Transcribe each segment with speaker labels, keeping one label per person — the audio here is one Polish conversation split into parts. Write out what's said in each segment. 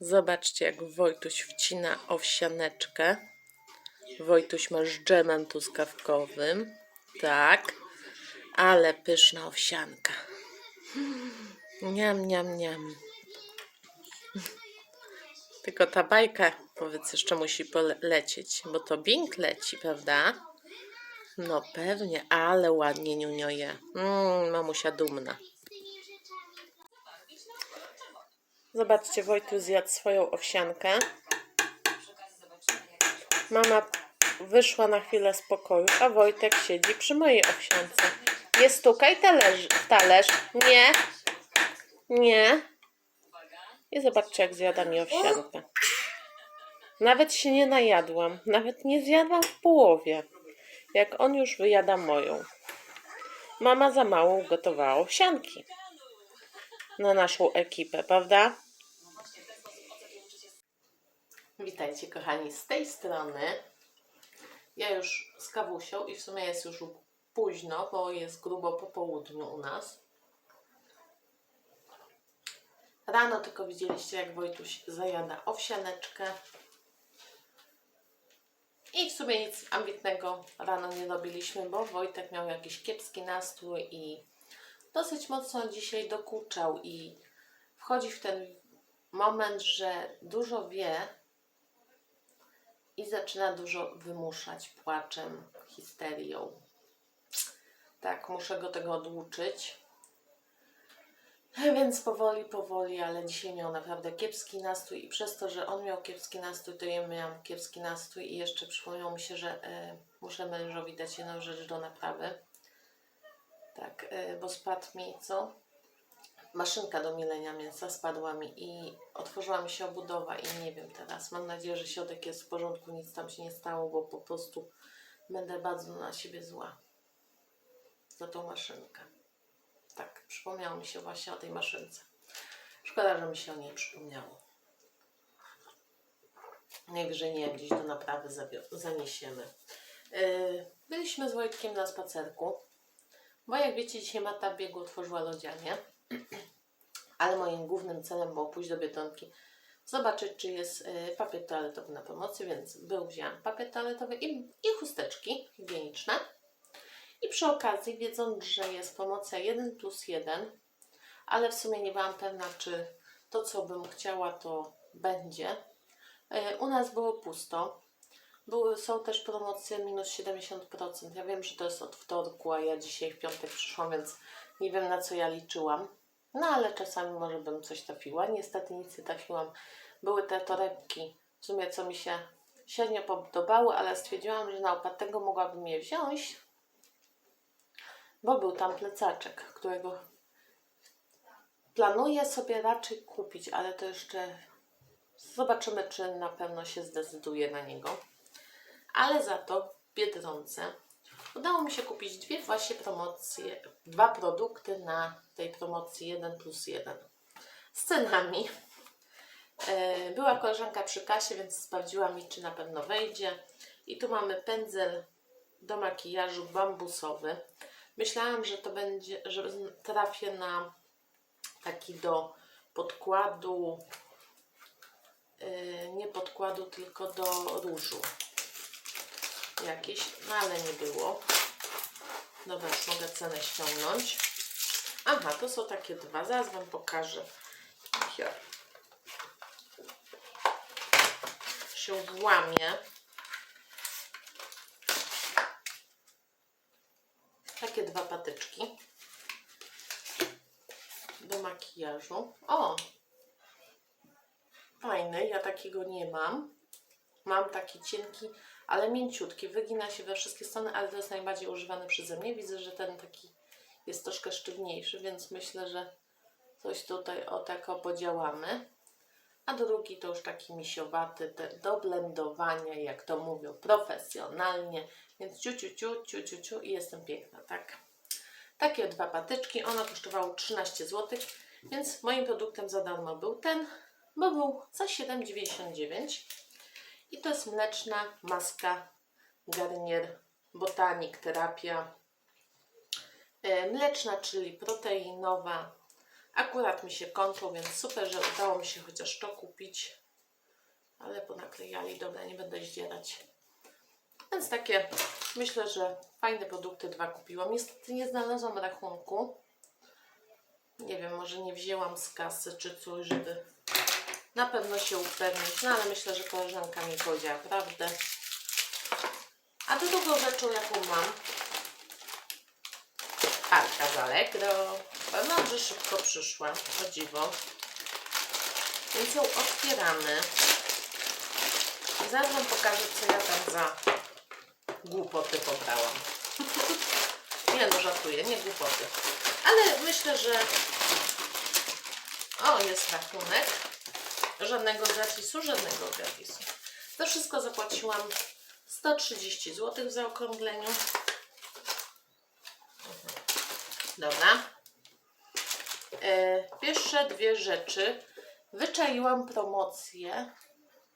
Speaker 1: Zobaczcie, jak Wojtuś wcina owsianeczkę. Wojtuś ma z dżemem truskawkowym. Tak. Ale pyszna owsianka. Niam, niam, niam. Tylko ta bajka, powiedz, jeszcze musi polecieć, bo to Bing leci, prawda? No pewnie, ale ładnie niunioje. Mmm, mamusia dumna. Zobaczcie, Wojtu zjadł swoją owsiankę. Mama wyszła na chwilę z pokoju, a Wojtek siedzi przy mojej owsiance. Nie stukaj talerz, talerz. Nie. Nie. I zobaczcie, jak zjada mi owsiankę. Nawet się nie najadłam. Nawet nie zjadłam w połowie. Jak on już wyjada moją. Mama za mało ugotowała owsianki. Na naszą ekipę, prawda? Witajcie kochani z tej strony. Ja już z kawusią i w sumie jest już późno, bo jest grubo po południu u nas. Rano tylko widzieliście, jak Wojtuś zajada owsianeczkę. I w sumie nic ambitnego rano nie robiliśmy, bo Wojtek miał jakiś kiepski nastrój i dosyć mocno dzisiaj dokuczał i wchodzi w ten moment, że dużo wie i zaczyna dużo wymuszać płaczem, histerią. Tak, muszę go tego oduczyć. Więc powoli, powoli, ale dzisiaj miał naprawdę kiepski nastrój i przez to, że on miał kiepski nastrój, to ja miałam kiepski nastrój i jeszcze przypomniało mi się, że e, muszę mężowi dać jedną rzecz do naprawy. Tak, e, bo spadł mi, co? Maszynka do mielenia mięsa spadła mi i otworzyła mi się obudowa i nie wiem teraz. Mam nadzieję, że środek jest w porządku, nic tam się nie stało, bo po prostu będę bardzo na siebie zła za tą maszynkę. Tak, przypomniało mi się właśnie o tej maszynce. Szkoda, że mi się o niej przypomniało. Najwyżej nie gdzieś do naprawy zaniesiemy. Yy, byliśmy z Wojtkiem na spacerku, bo jak wiecie, dzisiaj Mata w biegu otworzyła lodzianie, ale moim głównym celem było pójść do Biedronki, zobaczyć, czy jest yy, papier toaletowy na promocji, więc był, wziąłem papier toaletowy i, i chusteczki higieniczne. I przy okazji, wiedząc, że jest promocja 1 plus 1, ale w sumie nie byłam pewna, czy to, co bym chciała, to będzie. E, U nas było pusto. Były, są też promocje minus 70%. Ja wiem, że to jest od wtorku, a ja dzisiaj w piątek przyszłam, więc nie wiem na co ja liczyłam. No ale czasami może bym coś trafiła. Niestety nic nie trafiłam. Były te torebki, w sumie co mi się średnio podobały, ale stwierdziłam, że na opłatnego mogłabym je wziąć, bo był tam plecaczek, którego planuję sobie raczej kupić, ale to jeszcze zobaczymy, czy na pewno się zdecyduję na niego. Ale za to w Biedronce udało mi się kupić dwie właśnie promocje, dwa produkty na tej promocji 1 plus 1 z cenami. E, Była koleżanka przy kasie, więc sprawdziła mi, czy na pewno wejdzie. I tu mamy pędzel do makijażu bambusowy. Myślałam, że to będzie, że trafię na taki do podkładu, yy, nie podkładu, tylko do różu jakiś, no ale nie było. Dobra, mogę cenę ściągnąć. Aha, to są takie dwa, zaraz Wam pokażę. Hier. Się włamie. Takie dwa patyczki do makijażu. O! Fajny, ja takiego nie mam. Mam taki cienki, ale mięciutki. Wygina się we wszystkie strony, ale to jest najbardziej używany przeze mnie. Widzę, że ten taki jest troszkę sztywniejszy, więc myślę, że coś tutaj o tak podziałamy. A drugi to już taki misiowaty, do blendowania, jak to mówią, profesjonalnie. Więc ciu, ciu, ciu, ciu, ciu, ciu i jestem piękna, tak? Takie dwa patyczki, one kosztowały 13 zł, więc moim produktem za darmo był ten, bo był za 7,99 i to jest mleczna maska Garnier Botanik Terapia. E, Mleczna, czyli proteinowa, Akurat mi się kończą, więc super, że udało mi się chociaż to kupić. Ale ponaklejali, dobra, nie będę zdzierać. Więc takie, myślę, że fajne produkty dwa kupiłam. Niestety nie znalazłam rachunku. Nie wiem, może nie wzięłam z kasy czy coś, żeby na pewno się upewnić. No ale myślę, że koleżanka mi powiedziała prawdę. A drugą rzeczą, jaką mam, Arka z Allegro. Że szybko przyszła, o dziwo. Więc ją otwieramy. Zaraz Wam pokażę, co ja tam za głupoty pobrałam. nie no, żartuję, nie głupoty. Ale myślę, że... O, jest rachunek. Żadnego gratisu, żadnego gratisu. Za wszystko zapłaciłam 130 zł w zaokrągleniu. Dobra. E, pierwsze dwie rzeczy. Wyczaiłam promocję,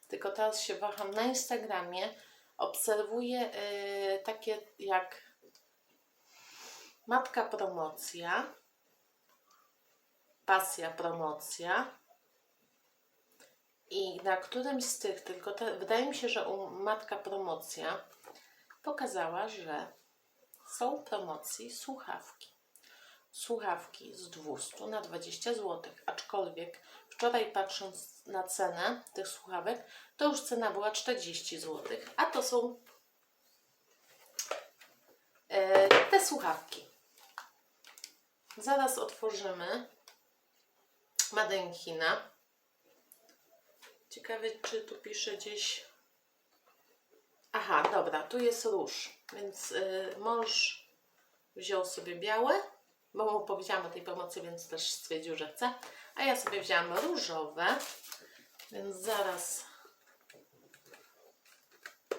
Speaker 1: tylko teraz się waham na Instagramie. Obserwuję e, takie jak Matka Promocja, Pasja Promocja. I na którymś z tych, tylko te, wydaje mi się, że u Matka Promocja pokazała, że są promocji słuchawki słuchawki z 200 na 20 zł. Aczkolwiek wczoraj patrząc na cenę tych słuchawek, to już cena była 40 zł. A to są e, te słuchawki. Zaraz otworzymy Made in China. Ciekawe, czy tu pisze gdzieś. Aha, dobra, tu jest róż, więc y, mąż wziął sobie białe, bo mu powiedziałam o tej pomocy, więc też stwierdził, że chce. A ja sobie wzięłam różowe, więc zaraz. Yy,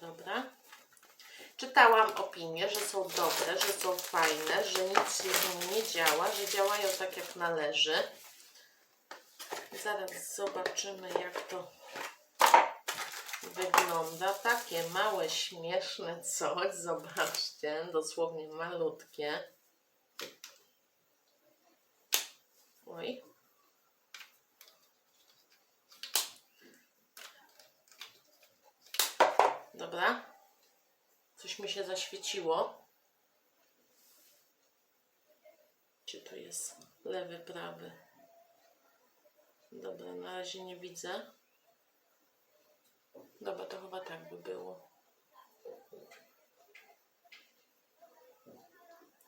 Speaker 1: dobra. Czytałam opinie, że są dobre, że są fajne, że nic się z nimi nie działa, że działają tak jak należy. Zaraz zobaczymy, jak to wygląda. Takie małe, śmieszne coś. Zobaczcie, dosłownie malutkie. Oj. Dobra. Coś mi się zaświeciło. Gdzie to jest? Lewy, prawy. Dobra, na razie nie widzę. Dobra, to chyba tak by było.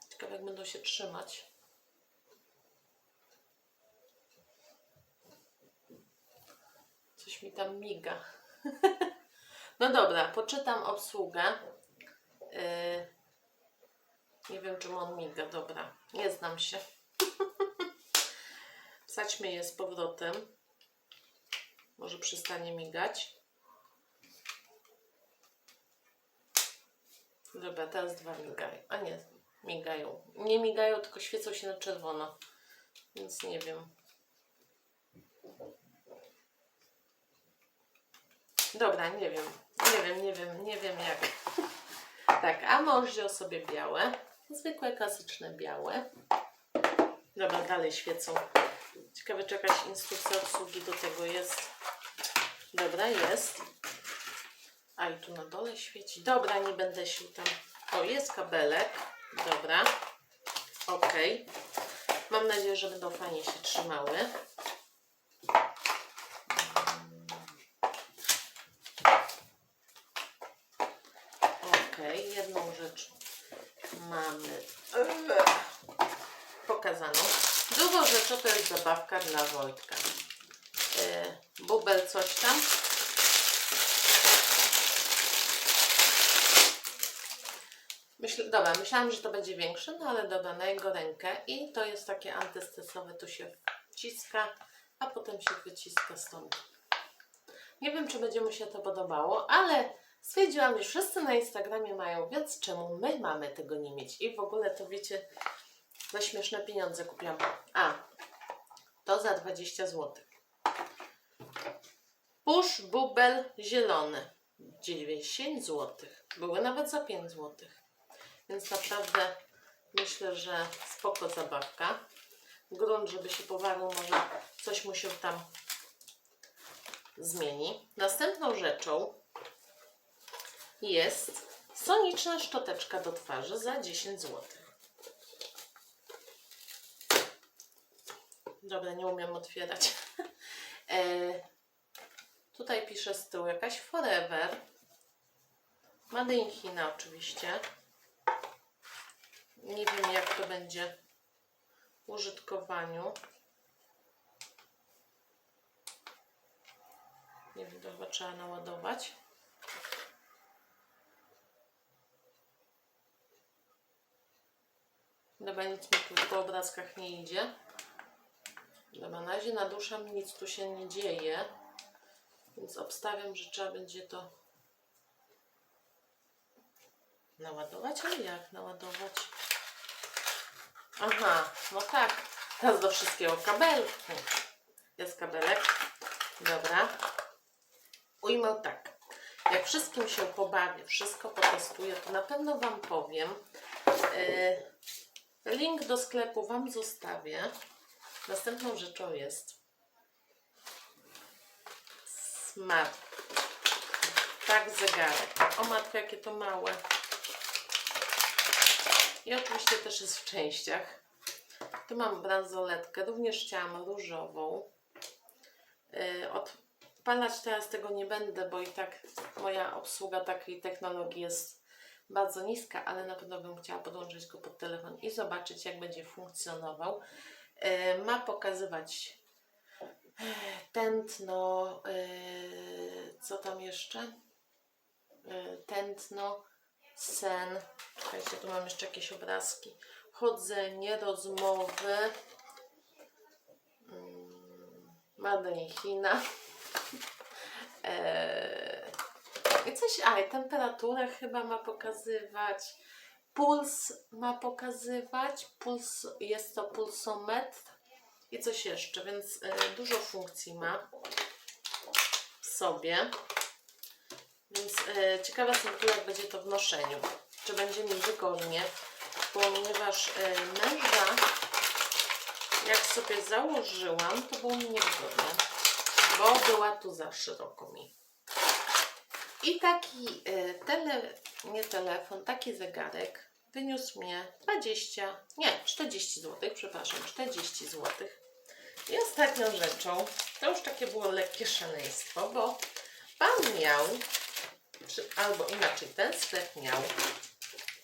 Speaker 1: Ciekawe jak będą się trzymać. Coś mi tam miga. no dobra, poczytam obsługę. Yy, nie wiem, czym on miga. Dobra, nie znam się. Wsadźmy je z powrotem. Może przestanie migać. Dobra, teraz dwa migają. A nie, migają. Nie migają, tylko świecą się na czerwono. Więc nie wiem. Dobra, nie wiem. Nie wiem, nie wiem, nie wiem jak. Tak, a mąż wziął sobie białe. Zwykłe, klasyczne białe. Dobra, dalej świecą. Ciekawe, czy jakaś instrukcja obsługi do tego jest. Dobra, jest. A i tu na dole świeci. Dobra, nie będę się tam. O, jest kabelek. Dobra. Ok. Mam nadzieję, że będą fajnie się trzymały. Ok, jedną rzecz mamy pokazaną. Drugą rzeczą to jest zabawka dla Wojtka. E, Bubel coś tam. Myśl, dobra, myślałam, że to będzie większe, no ale dobra, na jego rękę. I to jest takie antystresowe, tu się wciska, a potem się wyciska stąd. Nie wiem, czy będzie mu się to podobało, ale stwierdziłam, że wszyscy na Instagramie mają, więc czemu my mamy tego nie mieć? I w ogóle to wiecie, za śmieszne pieniądze kupiłam. A, to za 20 zł. Push bubel zielony. 10 zł. Były nawet za 5 zł. Więc naprawdę myślę, że spoko zabawka. grunt, żeby się powarł, może coś mu się tam zmieni. Następną rzeczą jest soniczna szczoteczka do twarzy za 10 zł. Dobra, nie umiem otwierać. e, tutaj pisze z tyłu jakaś Forever. Made in China oczywiście. Nie wiem jak to będzie w użytkowaniu. Nie wiem, chyba trzeba naładować. Dobra, nic mi tu po obrazkach nie idzie. Dobra, na razie naduszam, nic tu się nie dzieje. Więc obstawiam, że trzeba będzie to naładować, ale jak naładować? Aha, no tak. Teraz do wszystkiego kabel. Jest kabelek. Dobra. Ujmę tak. Jak wszystkim się pobawię, wszystko potestuję, to na pewno Wam powiem. Yy, link do sklepu Wam zostawię. Następną rzeczą jest smart. Tak, zegarek. O matko, jakie to małe. I oczywiście też jest w częściach. Tu mam bransoletkę, również chciałam różową. Yy, odpalać teraz tego nie będę, bo i tak moja obsługa takiej technologii jest bardzo niska, ale na pewno bym chciała podłączyć go pod telefon i zobaczyć, jak będzie funkcjonował. Yy, ma pokazywać yy, tętno, yy, co tam jeszcze? Tętno, sen. Czekajcie, tu mam jeszcze jakieś obrazki. Chodzenie, rozmowy. Mm, Made in China. Coś, a temperaturę chyba ma pokazywać. Puls ma pokazywać. Puls, jest to pulsometr. I coś jeszcze, więc e, dużo funkcji ma w sobie. Więc e, ciekawa jestem jak będzie to w noszeniu. Czy będzie mi wygodnie, ponieważ e, męża, jak sobie założyłam, to było mi niewygodne, bo była tu za szeroko mi. I taki e, nie telefon, taki zegarek wyniósł mnie 20, nie, 40 zł, przepraszam, 40 zł. I ostatnią rzeczą, to już takie było lekkie szaleństwo, bo pan miał czy, albo inaczej, ten sklep miał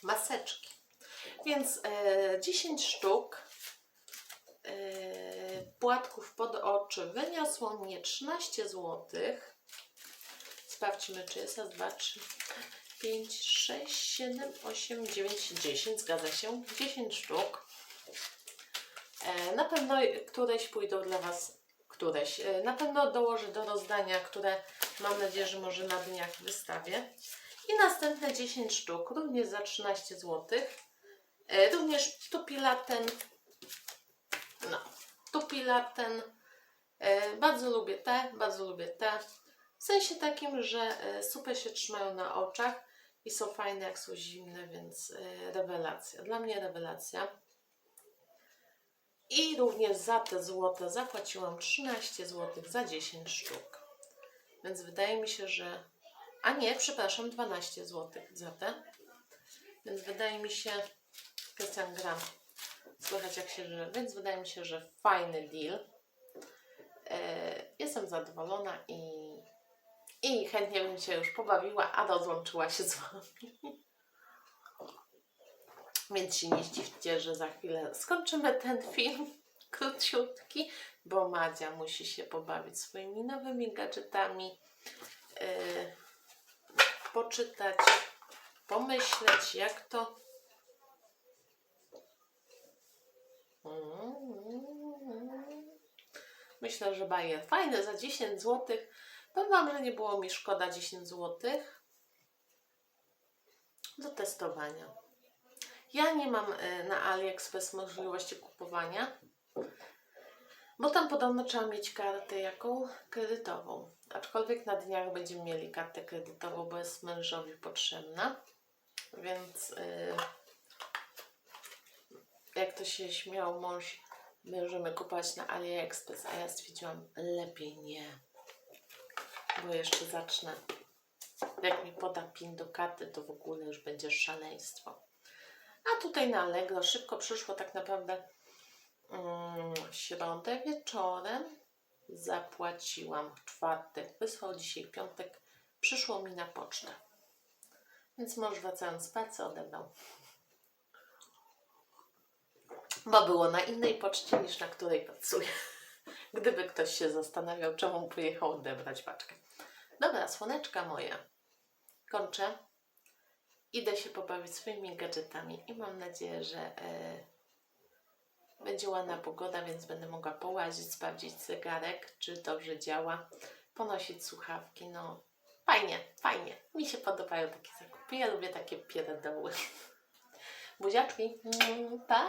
Speaker 1: maseczki. Więc e, 10 sztuk e, płatków pod oczy wyniosło mnie 13 zł. Sprawdźmy, czy jest raz, dwa, trzy, 5, 6, 7, 8, 9, 10. Zgadza się. 10 sztuk. E, na pewno któreś pójdą dla Was, któreś. E, na pewno dołożę do rozdania, które mam nadzieję, że może na dniach wystawię. I następne 10 sztuk, również za 13 zł. E, również tupilaten. No, tupilaten. Bardzo lubię te, bardzo lubię te. W sensie takim, że super się trzymają na oczach i są fajne jak są zimne, więc e, rewelacja. Dla mnie rewelacja. I również za te złote zapłaciłam 13 zł za 10 sztuk. Więc wydaje mi się, że. A nie, przepraszam, 12 zł za te. Więc wydaje mi się. Krystian gram. Słychać jak się żyje. Więc wydaje mi się, że fajny deal. E, jestem zadowolona i, i chętnie bym się już pobawiła, a rozłączyła się z Wami. Więc się nie zdziwcie, że za chwilę skończymy ten film króciutki, bo Madzia musi się pobawić swoimi nowymi gadżetami, yy, poczytać, pomyśleć, jak to. Myślę, że bajer fajny za 10 zł. Powiem że nie było mi szkoda 10 zł do testowania. Ja nie mam y, na AliExpress możliwości kupowania, bo tam podobno trzeba mieć kartę jaką? Kredytową. Aczkolwiek na dniach będziemy mieli kartę kredytową, bo jest mężowi potrzebna. Więc y, jak to się śmiał mąż, Możemy kupować na AliExpress, a ja stwierdziłam, lepiej nie. Bo jeszcze zacznę. Jak mi poda pin do karty, to w ogóle już będzie szaleństwo. A tutaj na Allegro szybko przyszło tak naprawdę mm, w środę wieczorem. Zapłaciłam w czwartek, wysłał dzisiaj piątek. Przyszło mi na pocztę. Więc mąż wracając z pracy odebrał. Bo było na innej poczcie niż na której pracuję. Gdyby ktoś się zastanawiał, czemu pojechał odebrać paczkę. Dobra, słoneczka moje. Kończę. Idę się pobawić swoimi gadżetami i mam nadzieję, że e, będzie ładna pogoda, więc będę mogła połazić, sprawdzić zegarek, czy dobrze działa, ponosić słuchawki. No, fajnie, fajnie. Mi się podobają takie zakupy. Ja lubię takie pierdoły. Buziaczki. Pa!